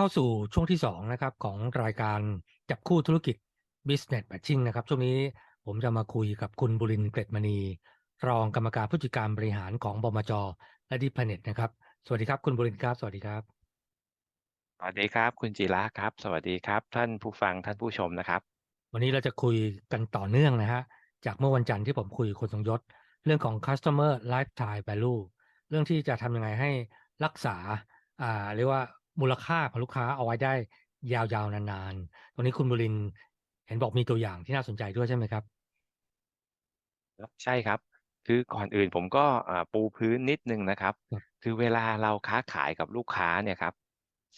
เข้าสู่ช่วงที่2นะครับของรายการจับคู่ธุรกิจ Business Matching นะครับ ช่วงนี้ผมจะมาคุยกับคุณบุรินทร์เกร็ดมณี รองกรรมการผู้จัดการบริหารของบมจและดิพเน็ตนะครับ สวัสดีครับคุณบุรินทร์ครับ สวัสดีครับ สวัสดีครับ คุณจิระครับ สวัสดีครับ ท่านผู้ฟังท่านผู้ชมนะครับ วันนี้เราจะคุยกันต่อเนื่องนะฮะจากเมื่อวันจันทร์ที่ผมคุยกับคุณสงยศ เรื่องของ customer lifetime value เรื่องที่จะทำยังไงให้รักษาอ่าเรียกว่า มูลค่าของลูกค้าเอาไว้ได้ยาวๆนานๆ ตรงนี้คุณบุรินทร์เห็นบอกมีตัวอย่างที่น่าสนใจด้วยใช่ไหมครับครับใช่ครับ คือก่อนอื่นผมก็อ่าปูพื้นนิดนึงนะครับครับ คือเวลาเราค้าขายกับลูกค้าเนี่ยครับ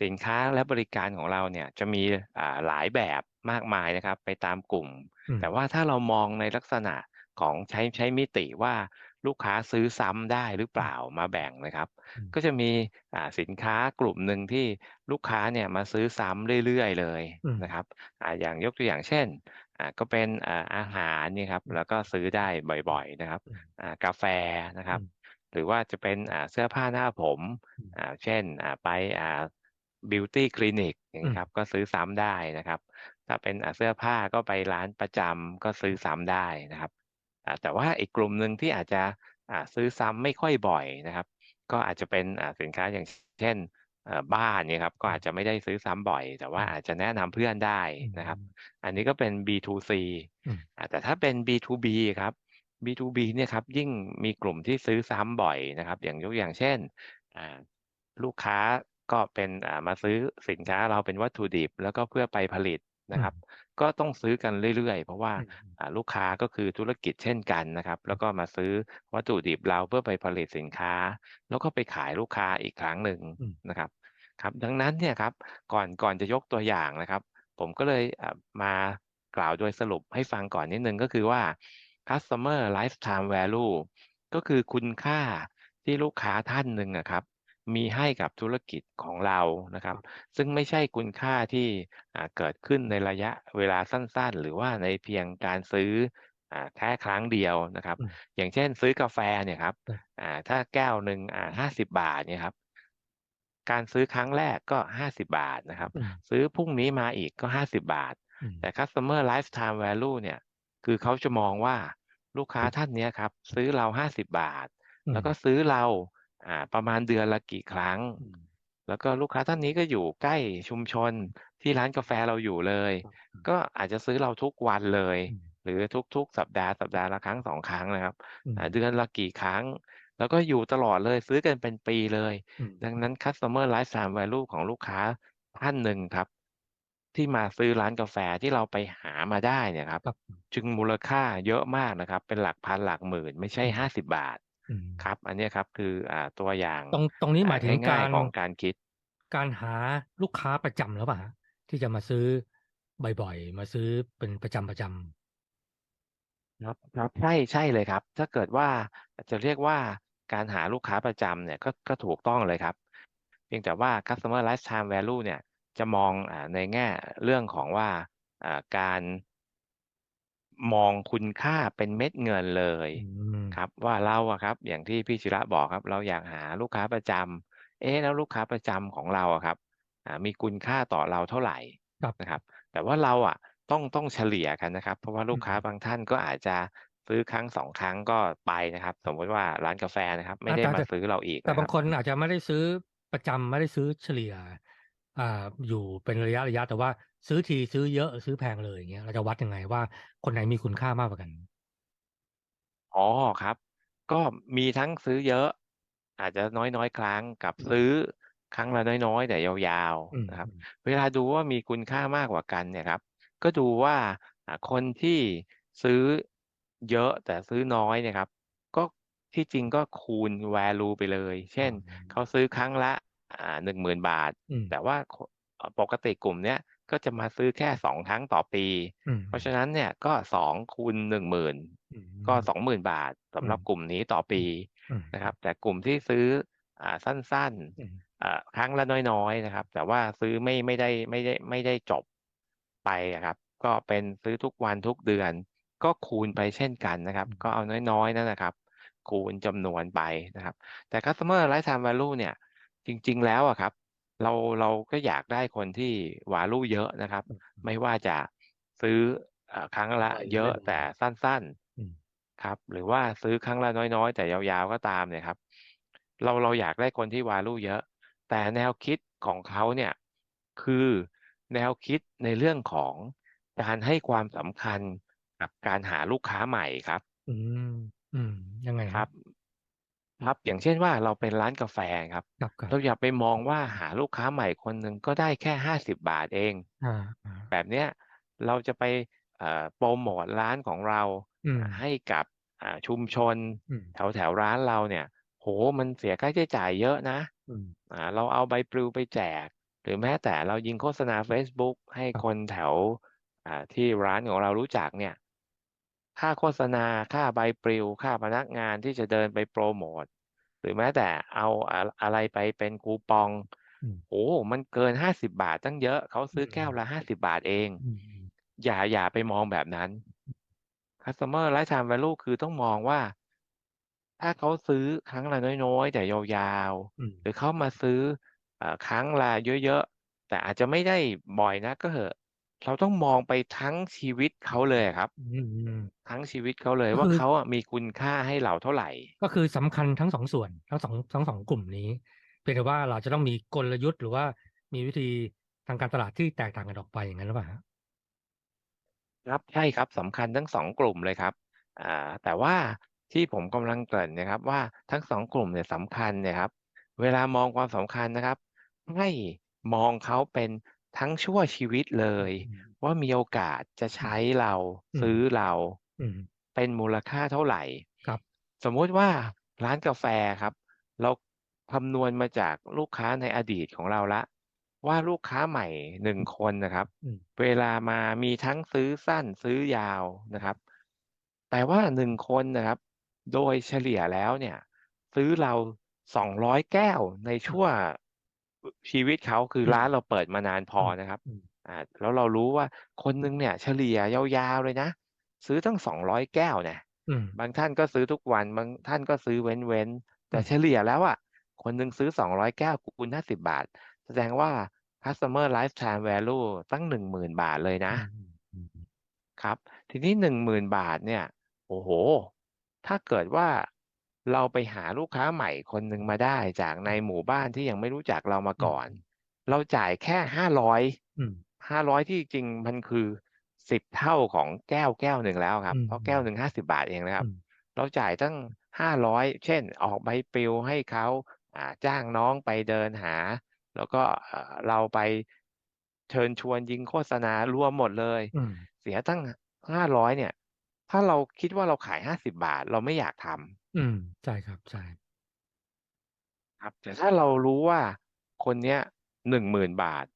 สินค้าและบริการของเราเนี่ยจะมีอ่าหลายแบบมากมายนะครับ ไปตามกลุ่มอืมแต่ว่าถ้าเรามองในลักษณะของใช้ใช้มิติว่า ลูกค้าซื้อซ้ำได้หรือเปล่ามาแบ่งนะครับอืมก็จะมีอ่าสินค้ากลุ่มหนึ่งที่ลูกค้าเนี่ยมาซื้อซ้ำเรื่อยๆเลยอืมนะครับอ่าอย่างยกตัวอย่างเช่นอ่าก็เป็นอ่าอาหารเนี่ยครับแล้วก็ซื้อได้บ่อยๆนะครับอืมอ่ากาแฟนะครับอืมหรือว่าจะเป็นอ่าเสื้อผ้าหน้าผมอืมอ่าเช่นอ่าไปอ่าบิวตี้คลินิกอย่างนี้อืมครับก็ซื้อซ้ำได้นะครับ ถ้าเป็นอ่าเสื้อผ้าก็ไปร้านประจำก็ซื้อซ้ำได้นะครับอ่า แต่ว่าอีกกลุ่มหนึ่งที่อาจจะอ่าซื้อซ้ำไม่ค่อยบ่อยนะครับ ก็อาจจะเป็นอ่าสินค้าอย่างเช่นเอ่อบ้านเนี่ยครับก็อาจจะไม่ได้ซื้อซ้ำบ่อย แต่ว่าอาจจะแนะนำเพื่อนได้นะครับ อันนี้ก็เป็น B2C อืมอ่าแต่ถ้าเป็น B2B ครับ B2B เนี่ยครับยิ่งมีกลุ่มที่ซื้อซ้ำบ่อยนะครับ อย่างยกอย่างเช่นอ่าลูกค้าก็เป็นอ่ามาซื้อสินค้าเราเป็นวัตถุดิบ แล้วก็เพื่อไปผลิต นะครับ ก็ต้องซื้อกันเรื่อยๆ เพราะว่าอืมอ่าลูกค้าก็คือธุรกิจเช่นกันนะครับ แล้วก็มาซื้อวัตถุดิบเราเพื่อไปผลิตสินค้า แล้วก็ไปขายลูกค้าอีกครั้งหนึ่งอืมนะครับครับ ดังนั้นเนี่ยครับก่อนก่อนจะยกตัวอย่างนะครับ ผมก็เลยอ่ามากล่าวโดยสรุปให้ฟังก่อนนิดนึงก็คือว่า customer lifetime value ก็คือคุณค่าที่ลูกค้าท่านหนึ่งอะครับ มีให้กับธุรกิจของเรานะครับ ซึ่งไม่ใช่คุณค่าที่อ่าเกิดขึ้นในระยะเวลาสั้นๆ หรือว่าในเพียงการซื้ออ่าแค่ครั้งเดียวนะครับอืมอย่างเช่นซื้อกาแฟเนี่ยครับครับอ่าถ้าแก้วหนึ่งอ่าห้าสิบบาทเนี่ยครับ การซื้อครั้งแรกก็ห้าสิบาทนะครับอืมซื้อพรุ่งนี้มาอีกก็ห้าสิบาทอืมแต่ customer lifetime value เนี่ย คือเขาจะมองว่าลูกค้าท่านเนี้ยครับ ซื้อเราห้าสิบาทอืมแล้วก็ซื้อเรา อ่าประมาณเดือนละกี่ครั้งอืมแล้วก็ลูกค้าท่านนี้ก็อยู่ใกล้ชุมชนที่ร้านกาแฟเราอยู่เลย ก็อาจจะซื้อเราทุกวันเลยอืมหรือทุกๆ สัปดาห์สัปดาห์ละครั้งสองครั้งนะครับอืมอ่าเดือนละกี่ครั้ง แล้วก็อยู่ตลอดเลยซื้อกันเป็นปีเลยอืมดังนั้น customer lifetime value ของลูกค้าท่านหนึ่งครับ ที่มาซื้อร้านกาแฟที่เราไปหามาได้เนี่ยครับครับจึงมูลค่าเยอะมากนะครับ เป็นหลักพันหลักหมื่นไม่ใช่ห้าสิบบาท อืม ครับ อันเนี้ยครับ คือ อ่า ตัวอย่าง ตรง ตรงนี้หมายถึงอ่กาง่าย ร ๆ ของการคิด การหาลูกค้าประจำหรือเปล่าฮะ ที่จะมาซื้อบ่อย ๆ มาซื้อเป็นประจำประจครับ ครับ ใช่ ใช่เลยครับ ถ้าเกิดว่า จะเรียกว่า การหาลูกค้าประจำเนี่ย ก็ ก็ถูกต้องเลยครับ เพียงแต่ว่า customer lifetime value เนี่ย จะมอง อ่า ในแง่เรื่องของว่า อ่า การ มองคุณค่าเป็นเม็ดเงินเลยำอืม ครับ ว่าเราอะครับ อย่างที่พี่ศิระบอกครับ เราอยากหาลูกค้าประจำเอ๊ะแล้วลูกค้าประจำของเราอะครับอ่ามีคุณค่าต่อเราเท่าไหร่ครับ นะครับ แต่ว่าเราอะต้องต้องเฉลี่ยกันนะครับ เพราะว่าลูกค้าอืมบางท่านก็อาจจะซื้อครั้งสองครั้งก็ไปนะครับ สมมติว่าร้านกาแฟนะครับ ไม่อ่าได้แต่มาแต่ซื้อเราอีกแต่นะคบารังบ คนอาจจะไม่ได้ซื้อประจำไม่ได้ซื้อเฉลี่ย อ่าอยู่เป็นระยะระยะแต่ว่าซื้อทีซื้อเยอะซื้อแพงเลยอย่างเงี้ยเราจะวัดยังไงว่าคนไหนมีคุณค่ามากกว่ากัน อ๋อครับ ก็มีทั้งซื้อเยอะ อาจจะน้อยๆ ครั้งกับซื้อครั้งละน้อยๆ แต่ยาวอืมๆนะครับ อืมเวลาดูว่ามีคุณค่ามากกว่ากันเนี่ยครับ ก็ดูว่าอ่าคนที่ซื้อเยอะแต่ซื้อน้อยเนี่ยครับ ก็ที่จริงก็คูณ value ไปเลย เช่นอ๋อเขาซื้อครั้งละ อ่าหนึ่งหมื่นบาท อืม แต่ว่าคเอ่อปกติกลุ่มเนี้ยก็จะมาซื้อแค่สองครั้งต่อปี อืม เพราะฉะนั้นเนี่ยก็สองคูณหนึ่งหมื่นอืม ก็สองหมื่นบาทสำหรับอืม กลุ่มนี้ต่อปีอืม นะครับ แต่กลุ่มที่ซื้ออ่าสั้นอืม ๆอ่าครั้งละน้อยๆนะครับ แต่ว่าซื้อไม่ไม่ได้ไม่ได้ไม่ได้จบไปอะครับ ก็เป็นซื้อทุกวันทุกเดือน ก็คูณไปเช่นกันนะครับ อืม ก็เอาน้อยๆนั่นนะครับ คูณจำนวนไปนะครับ แต่ customer lifetime value เนี่ย จริง ๆ แล้วอะครับ เราเราก็อยากได้คนที่ value เยอะนะครับอืมไม่ว่าจะซื้อเอ่อครั้งละบ่อยเยอะไม่บ่อยแต่สั้นอืม ๆครับ หรือว่าซื้อครั้งละน้อยๆ แต่ยาวๆก็ตามเนี่ยครับ เราเราอยากได้คนที่ value เยอะ แต่แนวคิดของเขาเนี่ยคือแนวคิดในเรื่องของการให้ความสำคัญกับการหาลูกค้าใหม่ครับ อืม อืม ยังไงคครัรับ บ ครับ อย่างเช่นว่า เราเป็นร้านกาแฟครับ ครับ ครับเราอย่าไปมองว่าหาลูกค้าใหม่คนหนึ่งก็ได้แค่ 50 บาทเอง อา ๆ แบบเนี้ยเราจะไป เอ่อ โพรโมตร้านของเรา อืมอ่าให้กับ อ่า ชุมชนอืม แถว ๆ ร้านเราเนี่ย โอ้โฮ มันเสียค่าใช้จ่ายเยอะนะ อืม อ่า เราเอาใบปลิวไปแจก หรือแม้แต่เรายิงโฆษณาเฟซบุ๊กให้ครับ คนแถว อ่า ที่ร้านของเรารู้จักเนี่ย ค่าโฆษณา ค่าใบปลิว ค่าพนักงานที่จะเดินไปโพรโมตหรือแม้แต่เอาอะอะไรไปเป็นคูปองอืมโอ้โฮมันเกิน50บาทตั้งเยอะ เขาอืซื้อแก้วมละ50บาทเองอืมๆอย่าอย่าไปมองแบบนั้น Customer lifetime value คือต้องมองว่า ถ้าเขาซื้อครั้งละน้อยๆ แต่ยาวอืมๆหรือเขามาซื้อเอ่อครั้งละเยอะๆ แต่อาจจะไม่ได้บ่อยนักก็เถอะ เราต้องมองไปทั้งชีวิตเขาเลยอะครับ อืมๆทั้งชีวิตเขาเลยก็ว่าคือ เขาอะมีคุณค่าให้เราเท่าไรก็คือสำคัญทั้ง2ส่วน ทั้ง2ทั้ง2กลุ่มนี้ เพียงแต่ว่าเราจะต้องมีกลยุทธ์หรือว่ามีวิธีทางการตลาดที่แตกต่างกันออกไปอย่างงั้นหรือเปล่าครับ?ครับใช่ครับสำคัญทั้ง2กลุ่มเลยครับอ่าแต่ว่าที่ผมกำลังเกริ่นเนี่ยครับว่าทั้ง2กลุ่มเนี่ยสำคัญเนี่ยครับ เวลามองความสำคัญนะครับ ให้มองเขาเป็น ทั้งชั่วชีวิตเลอืยมว่ามีโอกาสจะอืใชม้เราอืซื้มอเราอืมเป็นมูลค่าเท่าไรครับ สมมุติว่าร้านกาแฟครับ เราคำนวณมาจากลูกค้าในอดีตของเราแล้วว่าลูกค้าใหม่1คนน่ะครับอืมเวลามามีทั้งซื้อสั้นซื้อยาวนะครับ แต่ว่า1คนน่ะครับ โดยเฉลี่ยแล้วเนี่ย ซื้อเรา200แก้วในคชรัั่บวอ ชีวิตเขาคืออืมร้านเราเปิดมานานพอือมนะครับอืมอ่าแล้วเรารู้ว่าคนหนึ่งเนี่ย เฉลี่ยยาวๆเลยนะ ซื้อตั้ง200แก้วแน่อืมบางท่านก็ซื้อทุกวัน บางท่านก็ซื้อเว้นๆอแต่ืมเฉลี่ยแล้วอะคนหนึ่งซื้อ200แก้วคูณ50บาท แสดงว่า Customer lifetime value ตั้ง10,000บาทเลยนอืะมอืมๆครับ ทีนี้10,000บาทเนี่ย โอ้โฮถ้าเกิดว่า เราไปหาลูกค้าใหม่คนหนึ่งมาได้จากในหมู่บ้านที่ยังไม่รู้จักเรามาอืก่อนมเราจ่ายแค่500อืม500ที่จริงมันคือ10เท่าของแก้วแก้วหนึ่งแล้วครัอืบมเพราะแก้วหนึ่ง50บาทเองนะครัอืบมเราจ่ายตั้ง500เช่น ออกใบปลิวให้เขาอ่าจ้างน้องไปเดินหา แล้วก็เอ่อเราไปเชิญชวนยิงโฆษณารวมหมดเลยอืมเสียตั้ง500เนี่ย ถ้าเราคิดว่าเราขาย50บาท เราไม่อยากทำ อืม ใช่ครับ ใช่ ครับ แต่ถ้าเรารู้ว่าคนเนี้ย 10,000 บาท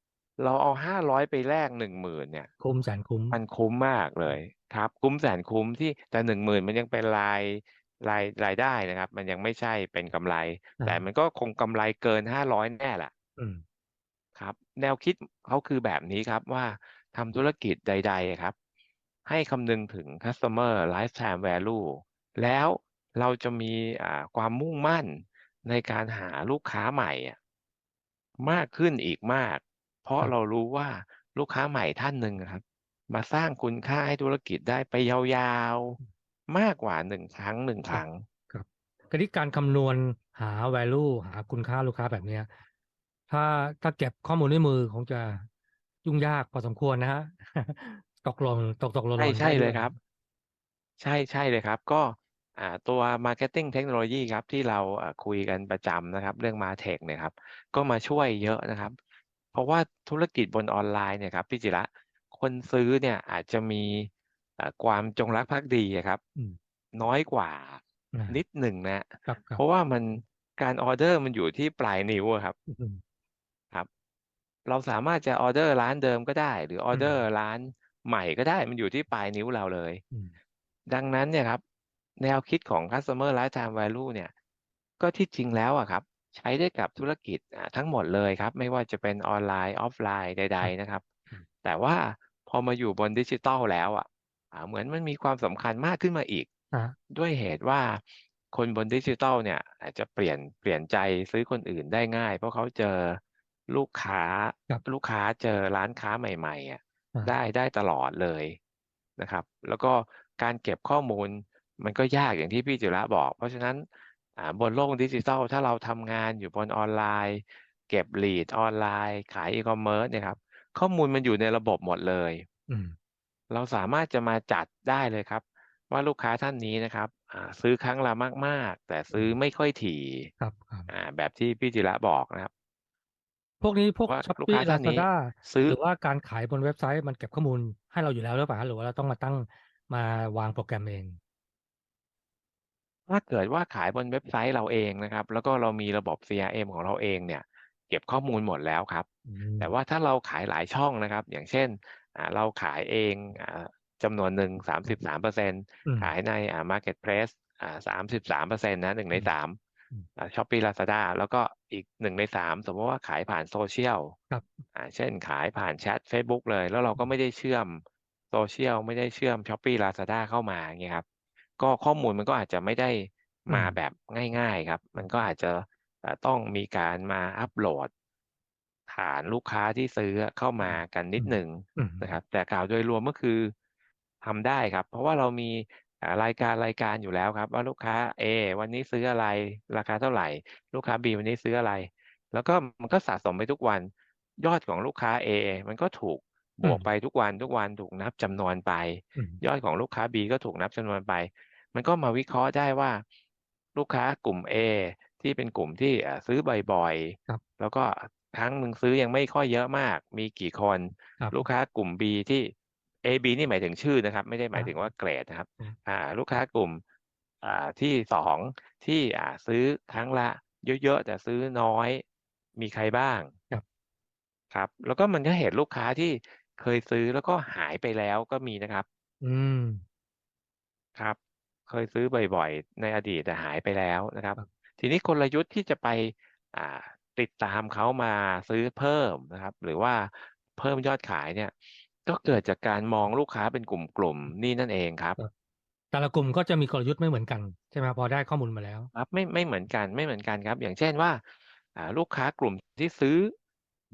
เราเอา 500 ไปแลก 10,000 เนี่ย คุ้มแสนคุ้ม มันคุ้มมากเลอืยมครับ คุ้มแสนคุ้มที่ แต่ 10,000 มันยังเป็นราย ราย รายได้นะครับ มันยังไม่ใช่เป็นกำไร อแต่ามันก็คงกำไรเกิน 500 แน่แหละ อืม ครับ แนวคิดเขาคือแบบนี้ครับว่าทำธุรกิจใดๆอะครับ ให้คำนึงถึง Customer lifetime value แล้ว เราจะมีอ่าความมุ่งมั่นในการหาลูกค้าใหม่อะมากขึ้นอีกมาก เพราะครับ เรารู้ว่าลูกค้าใหม่ท่านหนึ่งอะครับ มาสร้างคุณค่าให้ธุรกิจได้ไปยาวอืมๆมากกว่า1ครั้ง1คครัรับ้ง ครับคราวนี้การคำนวณหา value หาคุณค่าลูกค้าแบบเนี้ย ถ้าถ้าเก็บข้อมูลด้วยมือคงจะยุ่งยากพอสมควรนะครับตกหล่นตกๆหใช่ล่นๆใชได้่เลด้วยยครับ ใช่ใช่เลยครับ ก็อ่า ตัว Marketing Technology ครับที่เราอ่าคุยกันประจำนะครับ เรื่อง MarTech เนี่ยครับก็มาช่วยเยอะนะครับ เพราะว่าธุรกิจบนออนไลน์เนี่ยครับพี่จิระคนซื้อเนี่ยอาจจะมีอ่าความจงรักภักดีอะครับอืมน้อยกว่าอานิดหนึ่งนะครับครัเพบราะๆว่ามันการออร์เดอร์มันอยู่ที่ปลายนิ้วอะครับอือฮึครับ เราสามารถจะออร์เดอร์ร้านเดิมก็ได้ หรืออออืร์เดอร์มร้านใหม่ก็ได้มันอยู่ที่ปลายนิ้วเราเลยอืมดังนั้นเนี่ยครับ แนวคิดของ Customer lifetime value เนี่ย ก็ที่จริงแล้วอะครับ ใช้ได้กับธุรกิจอ่าทั้งหมดเลยครับ ไม่ว่าจะเป็นออนไลน์ออฟไลน์ใดครับๆนะครับอืมแต่ว่าพอมาอยู่บนดิจิทัลแล้วอะอ่าเหมือนมันมีความสำคัญมากขึ้นมาอีกครับด้วยเหตุว่าคนบนดิจิทัลเนี่ย อาจจะเปลี่ยนเปลี่ยนใจซื้อคนอื่นได้ง่าย เพราะเขาเจอลูกค้าครับลูกค้าเจอร้านค้าใหม่ๆอะอาได้ได้ตลอดเลยนะครับ แล้วก็การเก็บข้อมูล มันก็ยากอย่างที่พี่จิระบอก เพราะฉะนั้นอ่าบนโลกดิจิทัลถ้าเราทำงานอยู่บนออนไลน์ เก็บ lead ออนไลน์ ขายอีคอมเมิร์ซเนี่ยครับ ข้อมูลมันอยู่ในระบบหมดเลยอืมเราสามารถจะมาจัดได้เลยครับ ว่าลูกค้าท่านนี้นะครับอ่าซื้อครั้งละมาก ๆ แต่ซื้อไม่ค่อยถี่ครับๆอ่าแบบที่พี่จิระบอกนะครับ พวกนี้พวกว่าลูก Shopee ค้าท่านนี้ Lazada ซื้อหรือว่าการขายบนเว็บไซต์มันเก็บข้อมูลให้เราอยู่แล้วหรือเปล่าครับ?หรือว่าเราต้องมาตั้งมาวางโปรแกรมเอง? ถ้าเกิดว่าขายบนเว็บไซต์เราเองนะครับ แล้วก็เรามีระบบ CRM ของเราเองเนี่ย เก็บข้อมูลหมดแล้วครับ อืแต่มว่าถ้าเราขายหลายช่องนะครับ อย่างเช่นอ่าเราขายเองอ่าจำนวนหนึ่ง33%อืมขายในอ่า Marketplace อ่า33%นะ1อืในม3อืม อ่า Shopee Lazada แล้วก็อีก1ใน3สมมุติว่าขายผ่าน Social ครับ อ่าเช่นขายผ่านแชตเฟซบุ๊กเลย แล้วเราอืก็มไม่ได้เชื่อม Social ไม่ได้เชื่อม Shopee Lazada เข้ามาอย่างเงี้ยครับ ก็ข้อมูลมันก็อาจจะไม่ได้อืมามแบบง่าย ๆครับอมืันมก็อาจจะอ่าต้องมีการมาอัปโหลด ฐานลูกค้าที่ซื้ออะเข้าอืมากันนิอืมดหนึ่งอือนะครับ แต่กล่าวโดยรวมก็คือทำได้ครับ เพราะว่าเรามีอ่ารายการๆอยู่แล้วครับ ว่าลูกค้าเอวันนี้ซื้ออะไรราคาเท่าไรลูกค้าบีวันนี้ซื้ออะไร แล้วก็มันก็สะสมไปทุกวันยอดของลูกค้าเอมันก็ถูก บวกอืมไปทุกวันๆถูกนับจำนวนไปอืมยอดของลูกค้าบีก็ถูกนับจำนวนไป มันก็มาวิเคราะห์ได้ว่า ลูกค้ากลุ่มเอที่เป็นกลุ่มที่อ่าซื้อบ่อยครับๆแล้วก็ครั้งหนึ่งซื้อยังไม่ค่อยเยอะมาก มีกี่คนครับลูกค้ากลุ่มบีที่เอบีนี่หมายถึงชื่อนะครับ ไม่ได้หมายอาถึงว่าเกรดนะครับอืมอ่า ลูกค้ากลุ่ม อ่าที่2ที่อ่าซื้อครั้งละเยอะๆแต่ซื้อน้อย มีใครบ้าง?ครับ ครับ แล้วก็มันก็เห็นลูกค้าที่ เคยซื้อแล้วก็หายไปแล้วก็มีนะครับ อืม ครับ เคยซื้อบ่อย ๆ ในอดีตแต่หายไปแล้วนะครับ ครับ ทีนี้กลยุทธ์ที่จะไป อ่า ติดตามเขามาซื้อเพิ่มนะครับ หรือว่าเพิ่มยอดขายเนี่ย ก็เกิดจากการมองลูกค้าเป็นกลุ่ม ๆ นี่นั่นเองครับ ครับ แต่ละกลุ่มก็จะมีกลยุทธ์ไม่เหมือนกัน ใช่ไหมครับ?พอได้ข้อมูลมาแล้ว ครับไม่ไม่เหมือนกันไม่เหมือนกันครับ อย่างเช่นว่าอ่าลูกค้ากลุ่มที่ซื้อ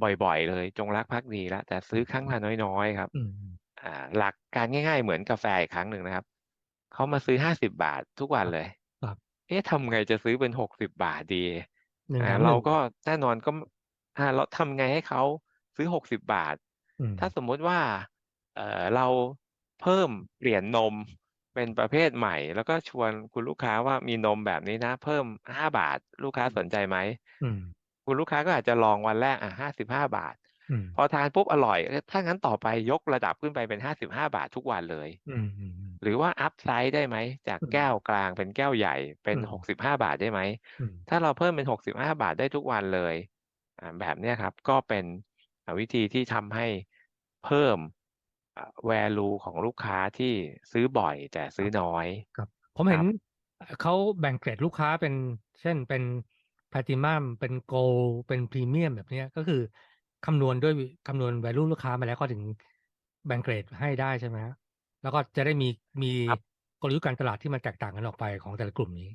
บ่อยๆ เลย จงรักภักดีแล้วแต่ซอื้อมครั้งละน้อยๆครับอืมอ่าหลักการง่าย ๆ เหมือนกาแฟอีกครั้งหนึ่งนะครับเขามาซื้อ50บาททุกวัครับนเลย ครับเอ๊ะทำไงจะซื้อเป็น60บาทดี?1อ่แถามเร1าก็แน่นอนก็อ่าเราทำไงให้เขาซื้อ60บาท อืถ้ามสมมุติว่าเอ่อเราเพิ่มเปลี่ยนนมเป็นประเภทใหม่ แล้วก็ชวนคุณลูกค้าว่ามีนมแบบนี้นะ เพิ่ม5บาทลูกค้าอืมสนใจไหม?อืม คุณลูกค้าก็อาจจะลองวันแรกอะ55บาทอืมพอทานปุ๊บอร่อยเออถ้างั้นต่อไปยกระดับขึ้นไปเป็น55บาททุกวันเลยอืมๆๆหรือว่าอัปไซซ์ได้ไหม?จากอืแก้วมกลางเป็นแก้วใหญ่เป็อืนม65บาทได้ไหม?อืมถ้าเราเพิ่มเป็น65บาทได้ทุกวันเลยอ่าแบบเนี้ยครับก็เป็นอ่าวิธีที่ทำให้เพิ่มอ่า Value ของลูกค้าที่ซื้อบ่อยแต่ซคื้รอับน้อย ครับ ผมเห็นครับอ่าเขาแบ่งเกรดลูกค้าเป็น เช่นเป็น Platinum เป็น Gold เป็น Premium แบบเนี้ยก็คือคำนวณด้วยวิคำนวณ Value ลูกค้ามาแล้วเขาถึงแบ่งเกรดให้ได้ใช่ไหมครับ?แล้วก็จะได้มีมีครับกลยุทธ์การตลาดที่มันแตกต่างกันออกไปของแต่ละกลุ่มนี้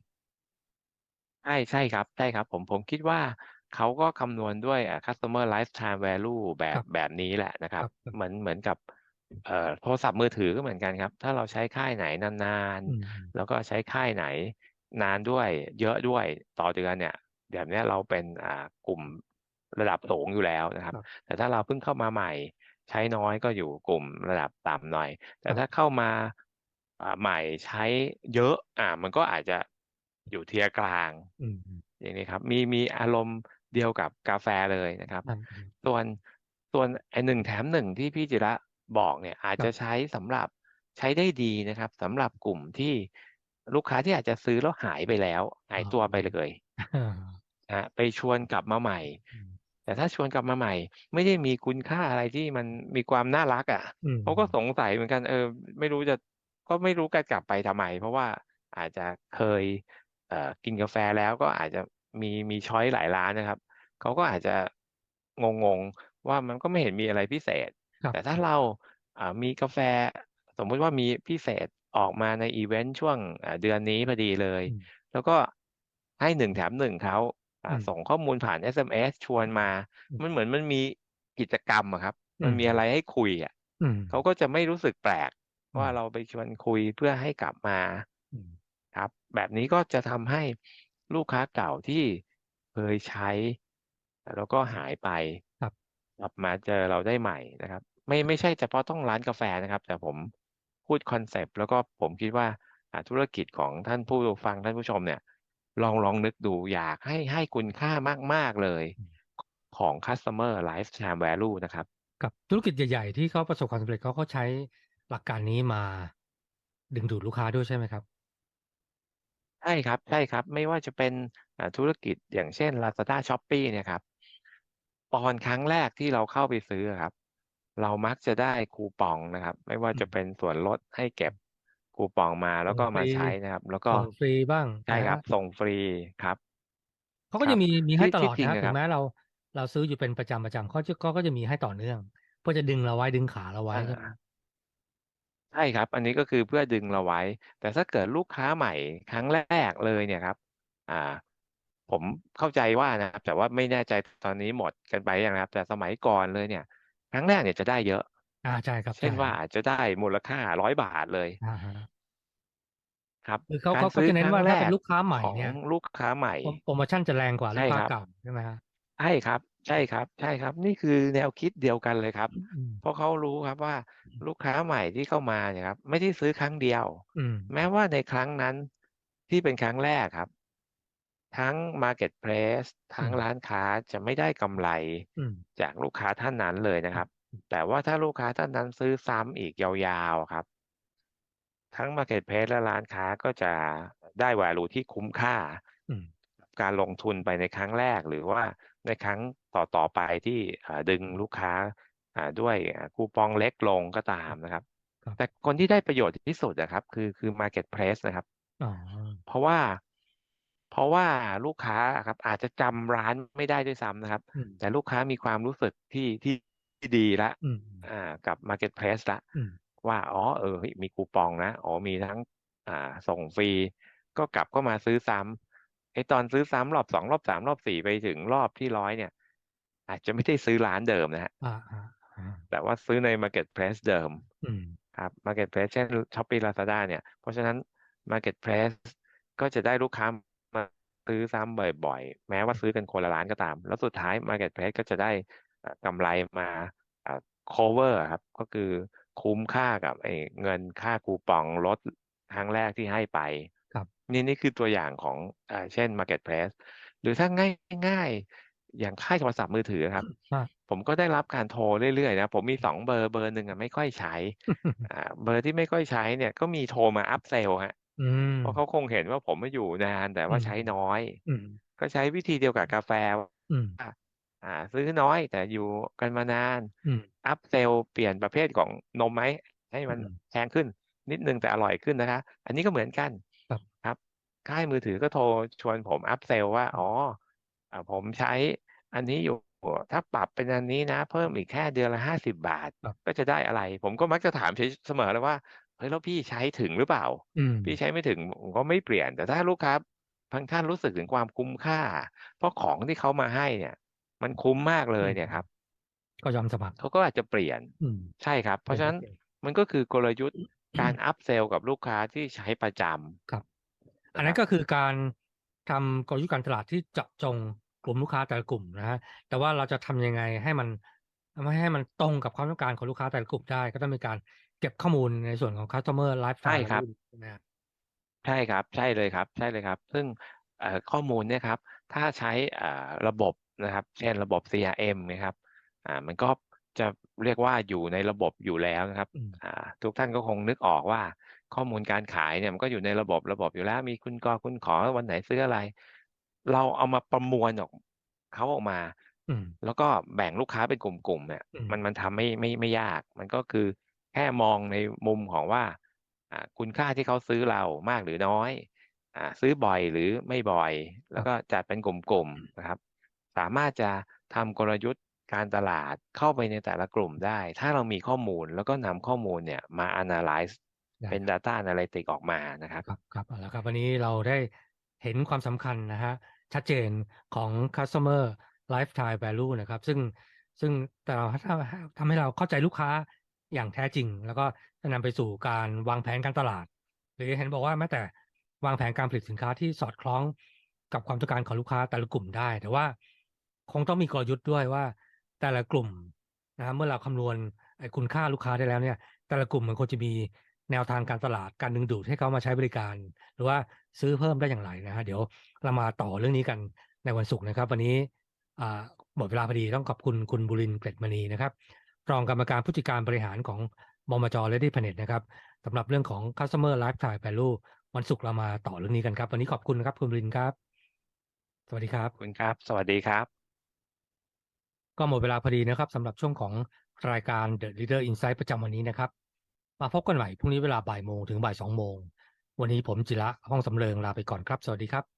ใช่ใช่ครับใช่ครับ ผมผมคิดว่าเขาก็คำนวณด้วยอ่า Customer Lifetime Value แบครบับแบบนี้แหละนะคครัรบับๆเหมือนเหมือนกับเอ่อโทรศัพท์มือถือก็เหมือนกันครับ ถ้าเราใช้ค่ายไหนนานอืม ๆ แล้วก็ใช้ค่ายไหนนานด้วยเยอะด้วยต่อเดือนเนี่ย แบบเนี้ยเราเป็นอ่ากลุ่มระดับสูงอยู่แล้วนะครับครับ แต่ถ้าเราเพิ่งเข้ามาใหม่ ใช้น้อยก็อยู่กลุ่มระดับต่ำหน่อย แต่ครับถ้าเข้ามาอ่าใหม่ใช้เยอะ อ่า มันก็อาจจะอยู่ Tier กลางอืมๆอย่างงี้ครับ มีมีอารมณ์เดียวกับกาแฟเลยนะครับครับอืมส่วนส่วนไอ้1แถม1ที่พี่จิระบอกเนี่ย อาจจครัะบใช้สำหรับใช้ได้ดีนะครับสำหรับกลุ่มที่ลูกค้าที่อาจจะซื้อแล้วหายไปแล้วหอ๋าอยตัวไปเลย อาครับไปชวนกลับมาใหม่อืมแต่ถ้าชวนกลับมาใหม่ ไม่ได้มีคุณค่าอะไรที่มันมีความน่ารักอะอืเขาก็มสงสัยเหมือนกัน เออ ไม่รู้จะก็ไม่รู้จะกลับไปทำไม เพราะว่าอาจจะเคยเอ่อกินกาแฟแล้วก็อาจจะมีมีชอยซ์หลายร้านนะครับเขาก็อาจจะงงๆว่ามันก็ไม่เห็นมีอะไรพิเศษครัแต่ถ้าบๆเราอ่ามีกาแฟ สมมุติว่ามีพิเศษออกมาในอิเวนต์ช่วงอ่าเดือนนี้พอดีเลยอืมแล้วก็ให้1แถม1เขาอ่าอืม ส่งข้อมูลผ่าน SMS ชวนมาอืมมันเหมือนมันมีกิจกรรมอะครับอืมันมมีอะไรให้คุยอะอืมเขาก็จะไม่รู้สึกแปลกอืว่ามเราไปชวนคุยเพื่อให้กลับมาอืมครับ แบบนี้ก็จะทำให้ลูกค้าเก่าที่เคยใช้ แล้วก็หายไปครับกลับมาเจอเราได้ใหม่นะครับ ไม่ไม่ใช่เฉพาะต้องร้านกาแฟนะครับ แต่ผมพูดคอนเซปต์แล้วก็ผมคิดว่าอ่าธุรกิจของท่านผู้ฟังท่านผู้ชมเนี่ย ลองลองนึกดูอยากให้ให้คุณค่ามาก ๆ เลยอืมของ Customer Lifetime Value นะครับ กับธุรกิจใหญ่ ๆ ที่เขาประสบความสำเร็จเขาก็ใช้หลักการนี้มาดึงดูดลูกค้าด้วยใช่ไหมครับ?ใช่ครับใช่ครับ ไม่ว่าจะเป็นอ่าธุรกิจอย่างเช่น Lazada Shopee เนี่ยครับตอนครั้งแรกที่เราเข้าไปซื้ออะครับ เรามักจะได้คูปองนะครับ ไม่ว่าอืจะมเป็นส่วนลดให้เก็บ คูปองมาแล้ส่วงก็ฟมารีใช้นะครับ แล้วก็ส่งฟรีบ้างใช่นะคครัรับบส่งฟรีครับ เขาก็ครัจะบมีมีทให้ตที่ลอดจรินะงครับอะถึครังบแม้เราเราซื้ออยู่เป็นประจำๆเขาจะเขาก็จะมีให้ต่อเนื่อง เพื่อจะดึงเราไว้ดึงขาเราไว้อาใช่ไหมครับ?ใช่ครับ อันนี้ก็คือเพื่อดึงเราไว้ แต่ถ้าเกิดลูกค้าใหม่ครั้งแรกเลยเนี่ยครับ อ่า ผมเข้าใจว่านะครับ แต่ว่าไม่แน่ใจตอนนี้หมดกันไปหรือยังนะครับ แต่สมัยก่อนเลยเนี่ย ครั้งแรกเนี่ยจะได้เยอะ อา ใช่ครับ เชใช่่นว่า อาจจะได้มูลค่า 100 บาทเลย อะฮะ ครับ คือเขา กาเขราเขซืา้อจะเน้คนรั้ว่งาแรถ้าเป็นกลูกค้าใหม่ของเนี่ย ลูกค้าใหม่ โพร โพรโมชันจะแรงกว่าใชลู่กค้าครับ เก่า ใช่ไหมครับ?ใช่ครับ ใช่ครับ ใช่ครับ นี่คือแนวคิดเดียวกันเลยครับ อืออืมเพราะเขารู้ครับว่า อืม ลูกค้าใหม่ที่เข้ามาเนี่ยครับ ไม่ได้ซื้อครั้งเดียว อืม แม้ว่าในครั้งนั้นที่เป็นครั้งแรกครับ ทั้ง Marketplace อทืั้งม ร้านค้าจะไม่ได้กำไรอืม จากลูกค้าท่านนั้นเลยนะคครับอืม แต่ว่าถ้าลูกค้าท่านนั้นซื้อซ้ำอีกยาวๆอะครับ ทั้ง Marketplace และร้านค้าก็จะได้ value ที่คุ้มค่าอืมการลงทุนไปในครั้งแรกหรือว่าในครั้งต่อๆไปที่อ่าดึงลูกค้าอ่าด้วยอ่าคูปองเล็กลงก็ตาครมนะครับครับ แต่คนที่ได้ประโยชน์ที่สุดอะครับ คือคือ Marketplace นะครับอ๋อเพราะว่าเพราะว่าลูกค้าอะครับอาจจะจำร้านไม่ได้ด้วยซ้ำนะครับอืมแต่ลูกค้ามีความรู้สึกที่ที่ ที่ดีแล้วอืมอ่ากับ Marketplace แล้วอืมว่าอ๋อเออเฮ้ยมีคูปองนะอ๋อมีทั้งอ่าส่งฟรี ก็กลับเข้ามาซื้อซ้ำไอ้ตอนซื้อซ้ำรอบ2รอบ3รอบ4ไปถึงรอบที่100เนี่ย อาจจะไม่ได้ซื้อร้านเดิมนะครับอาๆอาแต่ว่าซื้อใน Marketplace เดิมอืมครับ Marketplace เช่น Shopee Lazada เนี่ย เพราะฉะนั้น Marketplace ก็จะได้ลูกค้ามาซื้อซ้ำบ่อยๆ แม้ว่าซื้อกันคนละร้านก็ตาม แล้วสุดท้าย Marketplace ก็จะได้อ่า กำไรมาอ่าคัฟเวอร์อะครับก็คือคุ้มค่ากับไอ้เงินค่าคูปองลดครั้งแรกที่ให้ไปครับนี่นี่คือตัวอย่างของอ่าเช่น Marketplace หรือถ้าง่ายๆอย่างค่ายโทรศัพท์มือถืออะครับครับ ผมก็ได้รับการโทรเรื่อยๆนะผมมี2เบอร์เบอร์หนึ่งอะไม่ค่อยใช้อ่าเบอร์ที่ไม่ค่อยใช้เนี่ยก็มีโทรมา upsell ครับอืมเพราะเขาคงเห็นว่าผมอะอยู่นานแต่อืมว่าใช้น้อยอืมก็ใช้วิธีเดียวกับกาแฟ อืมว่าอ่า ซื้อน้อยแต่อยู่กันมานานอืม upsell เปลี่ยนประเภทของนมไหมให้อืมันมแพงขึ้น นิดหนึ่งแต่อร่อยขึ้นนะคะ อันนี้ก็เหมือนกันครับครับค่ายมือถือก็โทรชวนผม upsell ว่าอืมอ๋ออ่าผมใช้อันนี้อยู่ถ้าปรับเป็นอันนี้นะ เพิ่มอีกแค่เดือนละ50บาทครับก็จะได้อะไร ผมก็มักจะถามเฉยเสมอเลยว่าเฮ้ยแล้วพี่ใช้ถึงหรือเปล่า?อืมพี่ใช้ไม่ถึงผมก็ไม่เปลี่ยนแต่ถ้าลูกค้าบางท่านรู้สึกถึงความคุ้มค่า เพราะของที่เขามาให้เนี่ย มันคุ้มมากเลอืยมเนี่ยครับก็ยอมสมัครเขาก็อาจจะเปลี่ยนอืมใช่ครับ เพเปลราะี่ยนฉะนั้นเปลี่ยนมันก็คือกลยุทธ์การ upsell กับลูกค้าที่ใช้ประจครับำอันะนคนัร้ับนก็คือการทำกลยุทธ์การตลาดที่เจาะจงกลุ่มลูกค้าแต่ละกลุ่มนะครับแต่ว่าเราจะทำยังไงให้มันไม่ให้มันตรงกับความต้องการของลูกค้าแต่ละกลุ่มได้ ก็ต้องมีการเก็บข้อมูลในส่วนของ Customer ใช่ Lifetime ครับ Value ใช่ไหมครับ?ใช่ครับ ใช่เลยครับ ใช่เลยครับ ซึ่งเอ่อข้อมูลเนี่ยครับ ถ้าใช้อ่าระบบ นะครับ เช่นระบบ CRM นะครับอ่ามันก็จะเรียกว่าอยู่ในระบบอยู่แล้วนะครับอืมอ่าทุกท่านก็คงนึกออกว่า ข้อมูลการขายเนี่ยมันก็อยู่ในระบบระบบอยู่แล้ว มีคุณกคุณขอวันไหนซื้ออะไร เราเอามาประมวลออกเขาออกมาอืมแล้วก็แบ่งลูกค้าเป็นกลุ่มๆเนี่ยอืมมันมันทำไม่ไม่ไม่ยาก มันก็คือแค่มองในมุมของว่าอ่าคุณค่าที่เขาซื้อเรามากหรือน้อยอ่าซื้อบ่อยหรือไม่บ่อย แล้ครัวบก็จัดเป็นกลุ่มๆนะครับ สามารถจะทำกลยุทธ์การตลาดเข้าไปในแต่ละกลุ่มได้ ถ้าเรามีข้อมูลแล้วก็นำข้อมูลเนี่ยมา Analyze ได้เป็นครับ Data Analytics ออกมานะครับครับครับเอาละครับวันนี้เราได้เห็นความสำคัญนะครับชัดเจนของ customer lifetime value นะครับ ซึ่งซึ่งแต่เราถ้าทำให้เราเข้าใจลูกค้าอย่างแท้จริง แล้วก็จะนำไปสู่การวางแผนการตลาด หรือเห็นบอกว่าแม้แต่วางแผนการผลิตสินค้าที่สอดคล้องกับความต้องการของลูกค้าแต่ละกลุ่มได้ แต่ว่า คงต้องมีกลยุทธ์ด้วยว่า แต่ละกลุ่มนะครับเมื่อเราคำนวณคุณค่าลูกค้าได้แล้วเนี่ย แต่ละกลุ่มมันควรจะมีแนวทางการตลาดการดึงดูดให้เขามาใช้บริการ หรือว่าซื้อเพิ่มได้อย่างไรนะฮะเดี๋ยวเรามาต่อเรื่องนี้กันในวันศุกร์นะครับ วันนี้หมดเวลาพอดีต้องขอบคุณคุณบุรินเกร็ดมณีนะครับรองกรรมการผู้จัดการบริหารของบมจ Ready Planet นะครับสำหรับเรื่องของ customer lifetime value วันศุกร์เรามาต่อเรื่องนี้กันครับ วันนี้ขอบคุณครับคุณบุรินครับ สวัสดีครับคุณครับ สวัสดีครับ ก็หมดเวลาพอดีนะครับสำหรับช่วงของรายการ The Leader Insight ประจำวันนี้นะครับ มาพบกันใหม่พรุ่งนี้เวลาบ่ายโมงถึงบ่ายสองโมง วันนี้ผมจิระห้องสำเริงลาไปก่อนครับ สวัสดีครับ